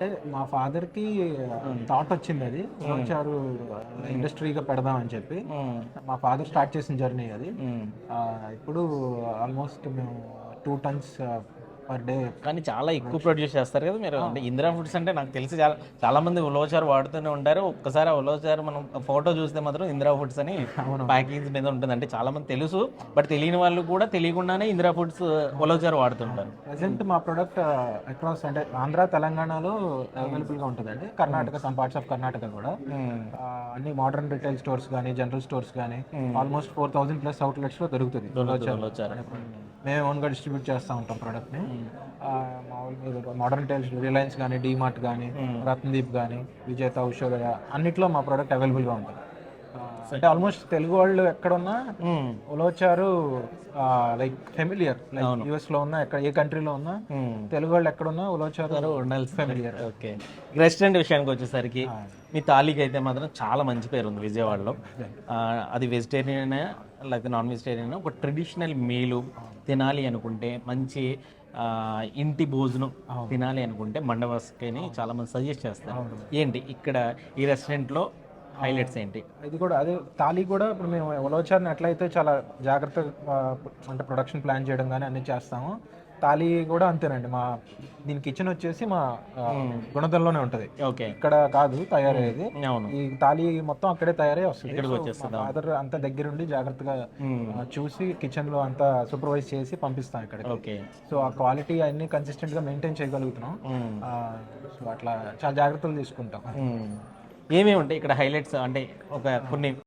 అంటే మా ఫాదర్కి థాట్ వచ్చింది అది. వచ్చారు ఇండస్ట్రీగా పెడదాం అని చెప్పి. మా ఫాదర్ స్టార్ట్ చేసిన జర్నీ అది. ఇప్పుడు ఆల్మోస్ట్ మేము టూ టన్స్ పర్ డే కానీ చాలా ఎక్కువ ప్రొడ్యూస్ చేస్తారు కదా మీరు. అంటే ఇందిరా ఫుడ్స్ అంటే నాకు తెలిసి చాలా చాలా మంది ఉలవచారు వాడుతూనే ఉంటారు. ఒక్కసారి ఆ ఉలవచారు మనం ఫోటో చూస్తే మాత్రం ఇందిరా ఫుడ్స్ అని ప్యాకేజ్ మీద ఉంటుంది. అంటే చాలా మంది తెలుసు బట్ తెలియని వాళ్ళు కూడా తెలియకుండానే ఇందిరా ఫుడ్స్ ఉలవచారు వాడుతుంటారు. ప్రజెంట్ మా ప్రొడక్ట్ అక్రాస్ అంటే ఆంధ్ర తెలంగాణలో అవైలబుల్గా ఉంటుందండి. Karnataka some parts of Karnataka కూడా. ఆ, అన్ని మోడర్న్ రిటైల్ స్టోర్స్ కానీ జనరల్ స్టోర్స్ కానీ ఆల్మోస్ట్ ఫోర్ థౌసండ్ ప్లస్ అవుట్లెట్స్లో దొరుకుతుంది. మేము ఓన్గా డిస్ట్రిబ్యూట్ చేస్తూ ఉంటాం ప్రోడక్ట్ని. మామూలుగా మోడర్న్ టైల్స్ రిలయన్స్ కానీ డిమార్ట్ కానీ రత్నదీప్ కానీ విజేత ఉషోదయ అన్నిట్లో మా ప్రోడక్ట్ అవైలబుల్గా ఉంటుంది అంటే ఆల్మోస్ట్ తెలుగు వాళ్ళు ఎక్కడున్నా. ఉలవచారు లైక్ ఫెమిలియర్ లైక్ యుఎస్లో ఉన్నా ఎక్కడ ఏ కంట్రీలో ఉన్నా తెలుగు వాళ్ళు ఎక్కడున్నా ఉలవచారు ఉండాల్సి ఫెమిలియర్ ఓకే రెస్టారెంట్ విషయానికి వచ్చేసరికి మీ తాలికి అయితే మాత్రం చాలా మంచి పేరు ఉంది విజయవాడలో. అది వెజిటేరియన్ లేకపోతే నాన్ వెజిటేరియన్ ఒక ట్రెడిషనల్ మీలు తినాలి అనుకుంటే మంచి ఇంటి భోజనం తినాలి అనుకుంటే మండవస్కని చాలా మంది సజెస్ట్ చేస్తారు. ఏంటి? ఇక్కడ ఈ రెస్టారెంట్లో హైలైట్స్ ఏంటి? ఇది కూడా అదే తాళి కూడా ఇప్పుడు మేము ఉలవచారుని ఎట్లయితే చాలా జాగ్రత్తగా అంటే ప్రొడక్షన్ ప్లాన్ చేయడం కానీ అన్ని చేస్తాము. తాళి కూడా అంతేనండి మా దీని కిచెన్ వచ్చేసి మా ఆ, గుణదల్లోనే ఉంటుంది. ఓకే. ఇక్కడ కాదు తయారయ్యేది. ఈ తాళి మొత్తం అక్కడే తయారై వస్తుంది. ఫాదర్ అంతా దగ్గరుండి జాగ్రత్తగా చూసి కిచెన్లో అంతా సూపర్వైజ్ చేసి పంపిస్తాం ఇక్కడ ఓకే. సో ఆ క్వాలిటీ అన్ని కన్సిస్టెంట్గా మెయింటైన్ చేయగలుగుతున్నాం. సో అట్లా చాలా జాగ్రత్తలు తీసుకుంటాం. ఏమేమి ఉంటాయి ఇక్కడ హైలైట్స్ అంటే ఒక కొన్ని